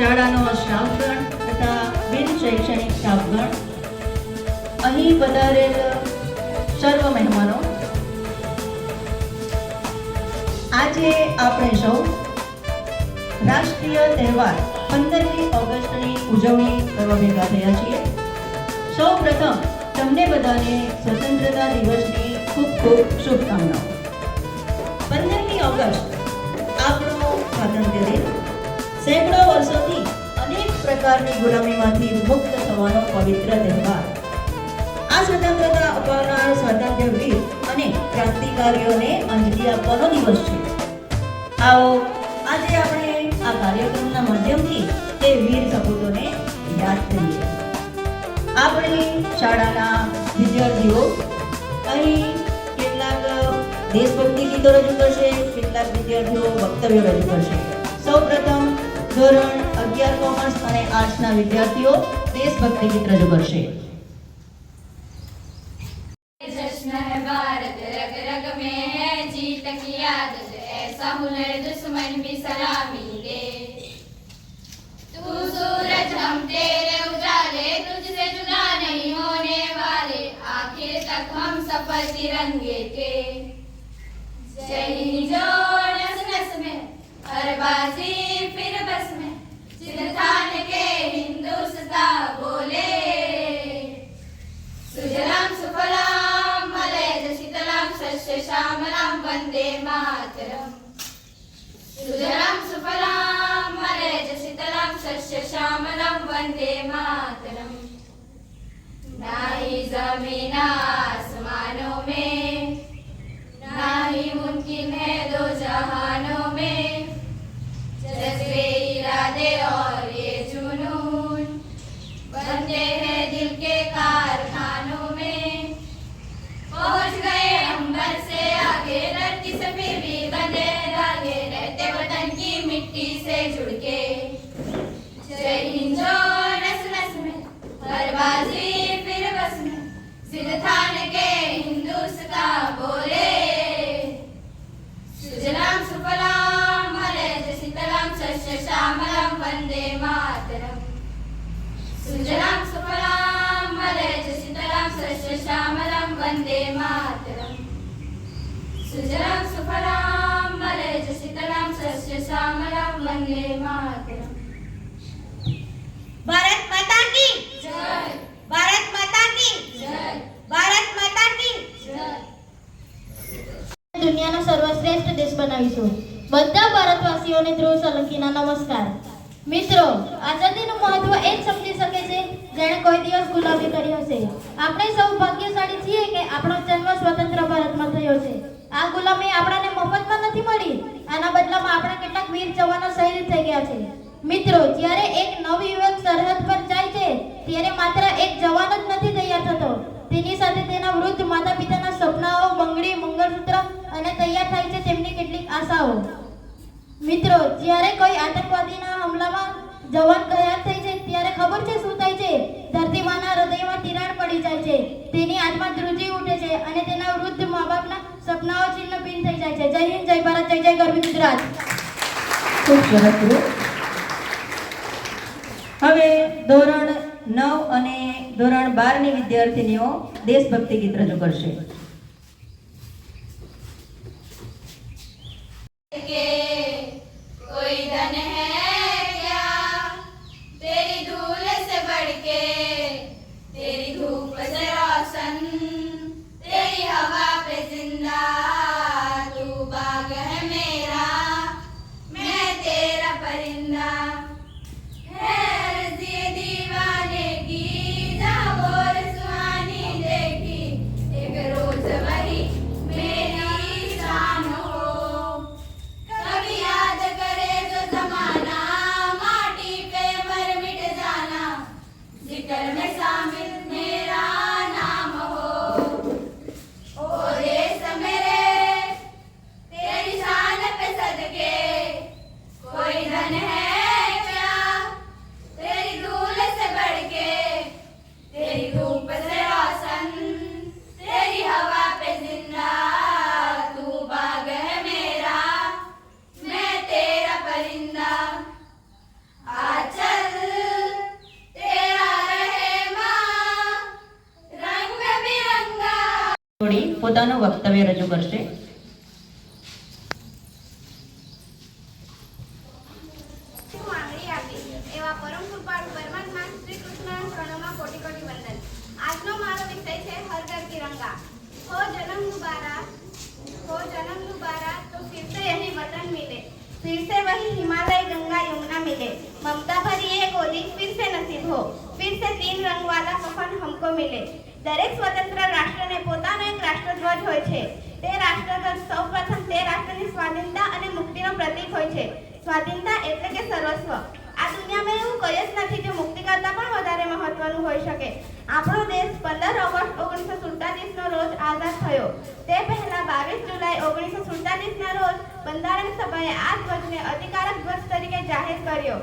શાળાનો સ્ટાફગણ તથા બિન શૈક્ષણિક સ્ટાફગણ અહીં પધારેલ સર્વ મહેમાનો. આજે આપણે સૌ રાષ્ટ્રીય તહેવાર પંદરમી ઓગસ્ટની ઉજવણી કરવા ભેગા થયા છીએ. સૌ પ્રથમ તમને બધાને સ્વતંત્રતા દિવસની ખૂબ ખૂબ શુભકામનાઓ. પંદરમી ઓગસ્ટ આપણો સ્વાતંત્ર્ય દિન સેંકડો વર્ષોથી અનેક પ્રકારની ગુલામીમાંથી મુક્ત થવાનો પવિત્ર તહેવાર. આ સ્વતંત્રતા અપાવનાર સ્વાતંત્ર્ય વીર અને ક્રાંતિકારીઓને અંજલિ આપવાનો દિવસ છે. આવો, આજે આપણે આ કાર્યક્રમના માધ્યમથી તે વીર સપૂતોને યાદ કરીએ. આપણી શાળાના વિદ્યાર્થીઓ, અહીં કેટલાક દેશભક્તિ ગીતો રજૂ કરશે, કેટલાક વિદ્યાર્થીઓ વક્તવ્યો રજૂ કરશે. સૌપ્રથમ ધોરણ અગિયાર કોમર્સ અને આર્ટ્સના વિદ્યાર્થીઓ દેશભક્તિ ગીત રજૂ કરશે जश्न है भारत रग रग में है जीत की आदत ऐसा हुनर दुश्मन भी सलामी दे तू सूरज हम तेरे उजाले तुझसे जुदा नहीं होने वाले आखिर तक हम सफर तिरंगे के जय हिंद जो नस नस में हर बाजी फिर बस में सिद्धांत के हिंदुस्तां बोले सुजलां सुफलां मलयज शीतलां शस्य श्यामलां वन्दे मातरम् सुजलां सुफलां मलयज शीतलां शस्य श्यामलां वन्दे मातरम् ना ही जमीन सिंहथान के हिंदुस्ता बोले सुजलाम सुफलाम मलयज शीतलाम शस्य श्यामलाम वंदे मातरम सुजलाम सुफलाम मलयज शीतलाम सस्य श्यामलाम वंदे मातरम सुजलाम सुफलाम मलयज शीतलाम शस्य श्यामलाम वंदे मातरम भारत माता की जय ભારત દુનિયાનો સર્વશ્રેષ્ઠ દેશ બનાવીશું. બધા ભારતવાસીઓને ધ્રુવ સોલંકીના નમસ્કાર. મિત્રો, આઝાદીનું મહત્વ એ જ સમજી શકે છે, જેણે કોઈ દિવસ ગુલામી કર્યો હશે. આપણે સૌ ભાગ્યશાળી છીએ કે આપણો જન્મ સ્વતંત્ર ભારતમાં થયો છે. આ ગુલામી આપણને મફતમાં નથી મળી. આના બદલામાં આપણા કેટલાક વીર જવાનો શહીદ થઈ ગયા છે. મિત્રો, જ્યારે એક નવયુવક સરહદ પર જાય છે, ત્યારે માત્ર એક જવાન જ નથી તૈયાર થતો. તેની સાથે તેના વૃદ્ધ માતા પિતાના સપનાઓ બંગડી મંગળસૂત્ર અને તૈયાર થાય છે તેમની કેટલીક આશાઓ. મિત્રો, જ્યારે કોઈ આતંકવાદીના હુમલામાં જવાન ઘાયલ થઈ છે, ત્યારે ખબર છે શું થાય છે? ધરતીમાના હૃદયમાં તિરાડ પડી જાય છે, તેની આત્મા ધ્રુજી ઉઠે છે અને તેના વૃદ્ધ મા બાપના સપનાઓ છિન્ન ભિન્ન થઈ જાય છે. જય હિન્દ, જય ભારત, જય જય ગરવી ગુજરાત. ખૂબ સરસ. હવે ધોરણ નવ અને ધોરણ બારની વિદ્યાર્થીનીઓ દેશભક્તિ ગીત રજૂ કરશે. પોતાનું વક્તવ્ય રજૂ કરશે શું માંગણી આપી એવા પરમ કૃપાળુ પરમાત્મા શ્રી કૃષ્ણ ચરણોમાં કોટી કોટી વંદન આજનો મારો વિષય છે હર ઘર તિરંગા હો જન્મ દુબારા हो जन्म दोबारा तो फिर से यही वतन मिले फिर से वही हिमालय गंगा यमुना मिले ममता भरी ये गोदी फिर से नसीब हो फिर से तीन रंग वाला कफन हमको मिले દરેક સ્વતંત્ર રાષ્ટ્રને પોતાનો એક રાષ્ટ્રધ્વજ હોય છે. તે રાષ્ટ્રધ્વજ સૌપ્રથમ તે રાષ્ટ્રની સ્વાધીનતા અને મુક્તિનો પ્રતીક હોય છે. સ્વાધીનતા એટલે કે સર્વસ્વ. આ દુનિયામાં એવું કંઈ જ નથી જે મુક્તિ કરતાં પણ વધારે મહત્વનું હોઈ શકે. આપણો દેશ પંદર ઓગસ્ટ ઓગણીસો સુડતાલીસનો રોજ આઝાદ થયો. તે પહેલાં બાવીસ જુલાઈ ઓગણીસો સુડતાલીસના રોજ બંધારણ સભાએ આ ધ્વજને અધિકારક ધ્વજ તરીકે જાહેર કર્યો.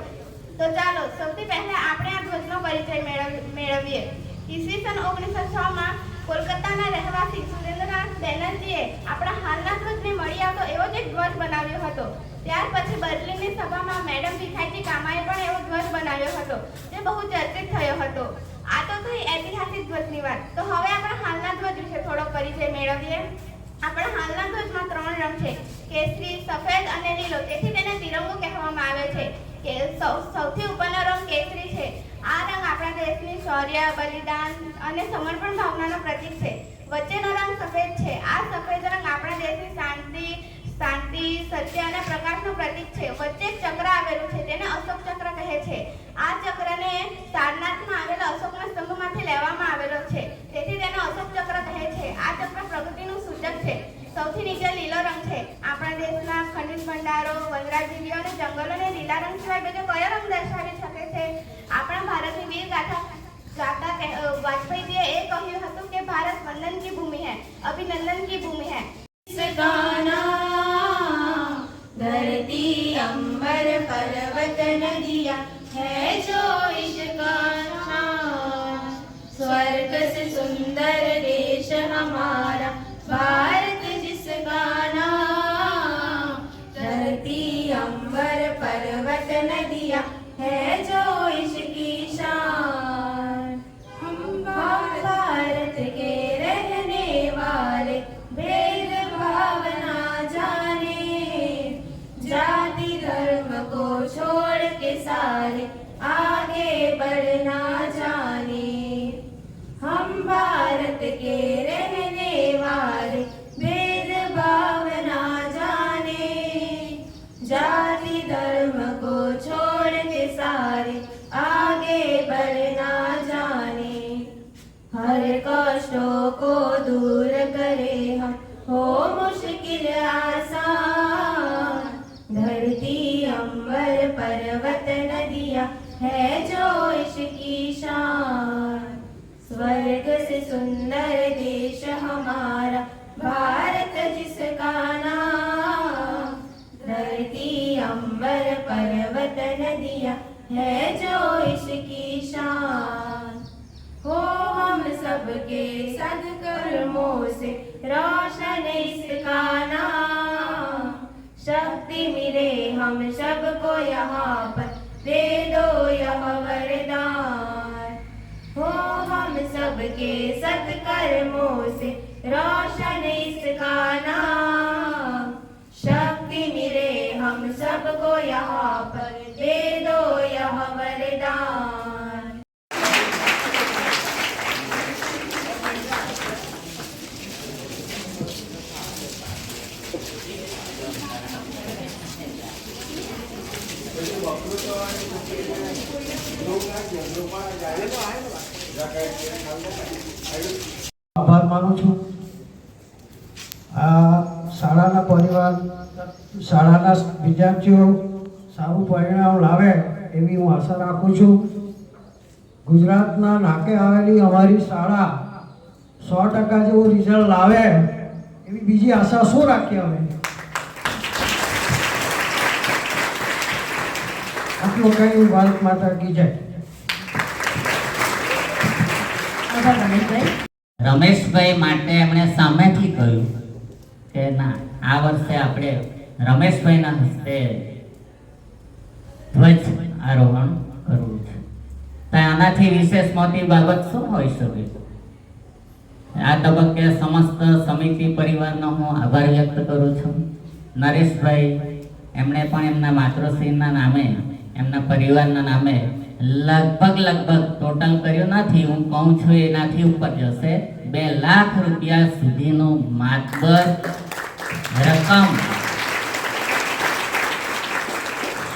તો ચાલો, સૌથી પહેલા આપણે આ ધ્વજનો પરિચય મેળવ- મેળવીએ. ઈસવીસન ઓગણીસો છમાં કોલકાતાના રહેવાસી સુરેન્દ્રનાથ બેનર્જીએ આપણા હાલના ધ્વજને મળી આવતો એવો જ એક ધ્વજ બનાવ્યો હતો. ત્યાર પછી બર્લિનની સભામાં મેડમ ભીખાઈજી કામાએ પણ એવો ધ્વજ બનાવ્યો હતો, જે બહુ ચર્ચિત થયો હતો. આ તો થઈ ઐતિહાસિક ધ્વજની વાત. તો હવે આપણા હાલના ધ્વજ વિશે થોડો પરિચય મેળવીએ. આપણા હાલના ધ્વજમાં ત્રણ રંગ છે. કેસરી, સફેદ અને લીલો. તેથી તેને તિરંગો કહેવામાં આવે છે. કે સૌથી ઉપરનો રંગ કેસરી છે. આ રંગ આપણા દેશની શૌર્ય, બલિદાન અને સમર્પણ ભાવનાનો પ્રતીક છે. વચ્ચેનો રંગ સફેદ છે. આ સફેદ રંગ આપણા દેશની શાંતિ શાંતિ, સત્ય અને પ્રકાશનું પ્રતીક છે. વચ્ચે ચક્ર આવેલું છે, તેને અશોક ચક્ર કહે છે. આ ચક્રને સારનાથમાં આવેલા અશોકના સ્તંભમાંથી લેવામાં આવેલો છે. તેથી તેને અશોક ચક્ર કહે છે. આ ચક્ર પ્રગતિનું સૂચક છે. સૌથી નીચે લીલો રંગ છે. આપણા દેશના ખનિજ ભંડારો વનરાજીવીઓ અને જંગલોને લીલા રંગ સિવાય બીજો કયો રંગ દર્શાવી શકે છે? है जो इसकी शान हो हम सबके सदकर्मों से रोशन इसका नाम शक्ति मिले हम सबको यहाँ पर दे दो यह वरदान આભાર માનું છું. આ શાળાના પરિવાર, શાળાના વિદ્યાર્થીઓ સારું પરિણામ લાવે એવી હું આશા રાખું છું. ગુજરાતના નાકે આવેલી અમારી શાળા સો ટકા જેવું રિઝલ્ટ લાવે એવી બીજી આશા શું રાખીએ અમે? આટલું કઈ ભારત માતા કી જય. રમેશભાઈ માટે એમણે સામેથી કહ્યું કે ના, આ વર્ષે આપણે રમેશભાઈના હસ્તે ધ્વજ આરોહણ કરવું છે. તો આનાથી વિશેષ મોટી બાબત શું હોઈ શકે? આ તબક્કે સમસ્ત સમિતિ પરિવારનો હું આભાર વ્યક્ત કરું છું. નરેશભાઈ, એમણે પણ એમના માતૃશ્રીના નામે, એમના પરિવારના નામે લગભગ લગભગ ટોટલ કર્યું નથી. હું કહું છું એનાથી ઉપર જશે. બે લાખ રૂપિયા સુધીનું માતબર રકમ.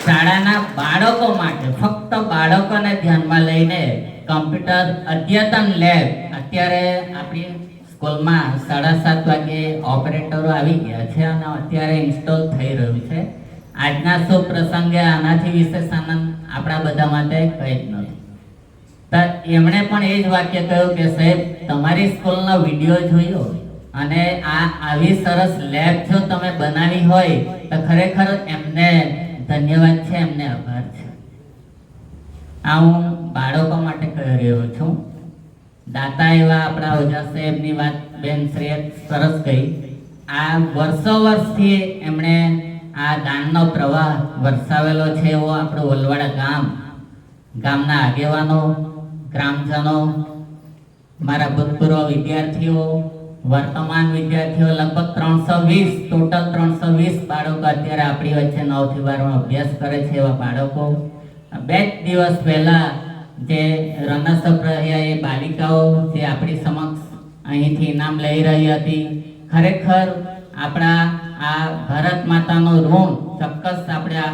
શાળાના બાળકો માટે, ફક્ત બાળકોને ધ્યાનમાં લઈને કમ્પ્યુટર અદ્યતન લેબ, અત્યારે આપણી સ્કૂલમાં સાડા સાત વાગે ઓપરેટરો આવી ગયા છે અને અત્યારે ઇન્સ્ટોલ થઈ રહ્યું છે. આજના શુભ પ્રસંગે આનાથી વિશેષ આનંદ આપણા બધા માટે કંઈ જ નથી. એમણે પણ એ જ વાક્ય કહ્યું કે, સાહેબ, તમારી સ્કૂલનો વીડિયો જોયો અને આ આવી સરસ લેબ જો તમે બનાવી હોય, તો ખરેખર એમને ધન્યવાદ છે, એમને આભાર છે. આ હું બાળકો માટે કહી રહ્યો છું. દાતા એવા આપણા ઓજા સાહેબની વાત બેન શ્રેય સરસ કહી. આ વર્ષો વર્ષથી એમણે આ દાનનો પ્રવાહ વરસાવેલો છે એવો આપણું વલવાડા ગામ, ગામના આગેવાનો, ગ્રામજનો, મારા ભૂતપૂર્વ વિદ્યાર્થીઓ, વર્તમાન વિદ્યાર્થીઓ, લગભગ ત્રણસો વીસ ટોટલ ત્રણસો વીસ બાળકો અત્યારે આપણી વચ્ચે નવથી બારમાં અભ્યાસ કરે છે એવા બાળકો. બે જ દિવસ પહેલાં જે રનર્સઅપ રહ્યા એ બાલિકાઓ જે આપણી સમક્ષ અહીંથી ઇનામ લઈ રહી હતી, ખરેખર આપણા આ ભારત માતાનો ઋણ ચોક્કસ આપણે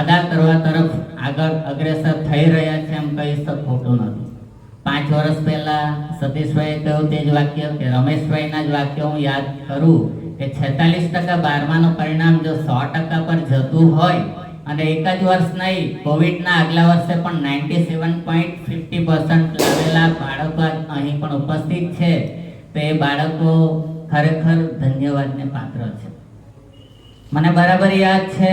અદા કરવા તરફ આગળ અગ્રેસર થઈ રહ્યા છે એમ કહીશ તો ખોટું નથી. પાંચ વર્ષ પહેલા સતીશભાઈએ કહ્યું તે જ વાક્ય કે રમેશભાઈના જ વાક્ય હું યાદ કરું કે છેતાલીસ ટકા બારમાનું પરિણામ જો સો ટકા પર જતું હોય અને એક જ વર્ષ નહીં, કોવિડના આગલા વર્ષે પણ ninety seven point fifty percent લાવેલા બાળકો અહીં પણ ઉપસ્થિત છે. તો એ બાળકો ખરેખર ધન્યવાદને પાત્ર છે. મને બરાબર યાદ છે,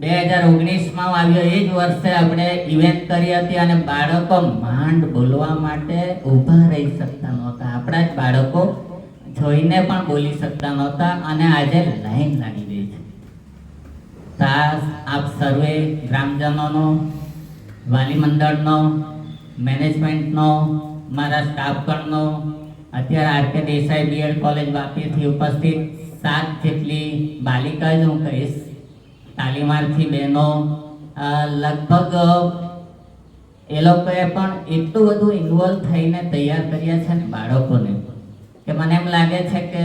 બે હજાર ઓગણીસમાં આવ્યો એ જ વર્ષે આપણે ઇવેન્ટ કરી હતી અને બાળકો માંડ બોલવા માટે ઊભા રહી શકતા નહોતા. આપણા જ બાળકો જોઈને પણ બોલી શકતા નહોતા અને આજે લાઈન લાગી ગઈ છે. તાસ આપ સર્વે ગ્રામજનોનો વાલી મંડળનો મેનેજમેન્ટનો મારા સ્ટાફગણનો અત્યારે R K Desai B Ed college વાપીથી ઉપસ્થિત સાત જેટલી બાલિકા જ હું કહીશ. તાલીમાર્થી બહેનો લગભગ એ લોકોએ પણ એટલું બધું ઇન્વોલ્વ થઈને તૈયાર કર્યા છે ને બાળકોને કે મને એમ લાગે છે કે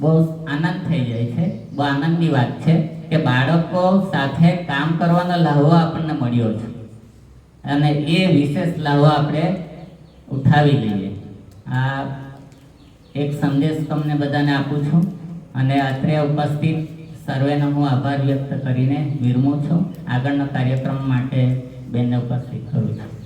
બહુ આનંદ થઈ જાય છે. બહુ આનંદની વાત છે કે બાળકો સાથે કામ કરવાનો લહાવો આપણને મળ્યો છે. અને એ વિશેષ લહાવો આપણે ઉઠાવી લઈએ. આ એક સંદેશ તમને બધાને આપું છું અને અત્રે ઉપસ્થિત સર્વેનો હું આભાર વ્યક્ત કરીને વિરમું છું. આગળના કાર્યક્રમ માટે બેનને ઉપસ્થિત કરું છું.